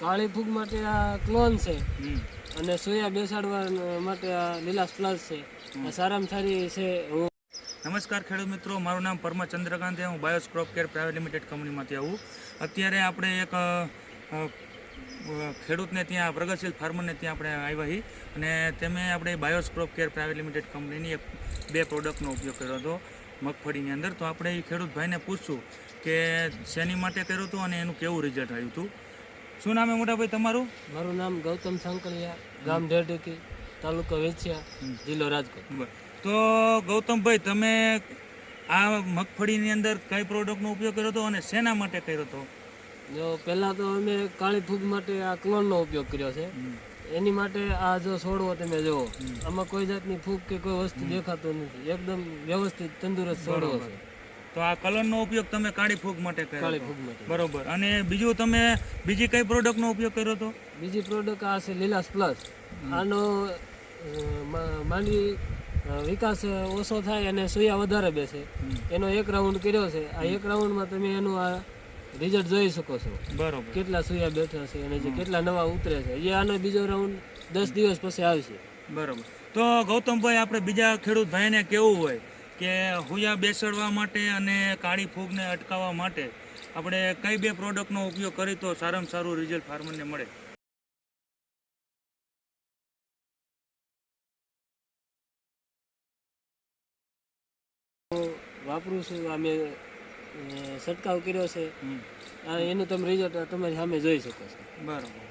કાળી ફૂગ માટે આ ક્લોન છે. અને સોયા બેસાડવા માટે આ લીલાસ પ્લસ છે. આ સારામાં સારી છે. હું નમસ્કાર ખેડૂત મિત્રો મારું નામ પરમા ચંદ્રકાંત હું Bios crop care private limited કંપનીમાંથી આવું. અત્યારે આપણે એક ખેડૂતને ત્યાં પ્રગતિશીલ ફાર્મરને ત્યાં આપણે આવ્યા હી. અને તેમે આપણે Bios Crop Care Private Limited કંપનીની એક બે પ્રોડક્ટનો ઉપયોગ કર્યો હતો મગફળીની અંદર. તો આપણે એ ખેડૂત ભાઈને પૂછશું કે શેની માટે કર્યું હતું અને એનું કેવું રિઝલ્ટ આવ્યું હતું. શું નામ છે મોટાભાઈ તમારું? મારું નામ ગૌતમ સાંકળિયા ગામ ઢેરઢેકી તાલુકો વેચિયા જિલ્લો રાજકોટ. તો ગૌતમભાઈ તમે આ મગફળીની અંદર કઈ પ્રોડક્ટનો ઉપયોગ કર્યો હતો અને શેના માટે કર્યો હતો? જો પહેલાં તો અમે કાળી ફૂગ માટે આ ક્લોનનો ઉપયોગ કર્યો છે. એની માટે આ જો છોડવો તમે જુઓ આમાં કોઈ જાતની ફૂગ કે કોઈ વસ્તુ દેખાતું નથી. એકદમ વ્યવસ્થિત તંદુરસ્ત છોડવો છે. તો આ કલરનો ઉપયોગ તમે કાળી ફૂગ માટે કર્યો બરોબર. અને બીજું તમે બીજી કઈ પ્રોડક્ટનો ઉપયોગ કર્યો હતો? બીજી પ્રોડક્ટ આ છે લીલાસ પ્લસ. આનો માંડવી વિકાસ ઓછો થાય અને સુયા વધારે બેસે. એનો એક રાઉન્ડ કર્યો છે. આ એક રાઉન્ડમાં તમે એનું આ રિઝલ્ટ જોઈ શકો છો. બરોબર. કેટલા સુયા બેઠા છે અને જે કેટલા નવા ઉતરે છે. એ આનો બીજો રાઉન્ડ દસ દિવસ પછી આવશે. બરોબર. તો ગૌતમભાઈ આપણે બીજા ખેડૂત ભાઈને કેવું હોય? કે હુયા બેસાડવા માટે અને કાળી ફૂગને અટકાવવા માટે આપણે કઈ બે પ્રોડક્ટનો ઉપયોગ કરી તો સારામાં સારું રિઝલ્ટ ફાર્મરને મળે? વાપરું છું અમે છંટકાવ કર્યો છે. એનું તમે રિઝલ્ટ તમારી સામે જોઈ શકો છો. બરોબર.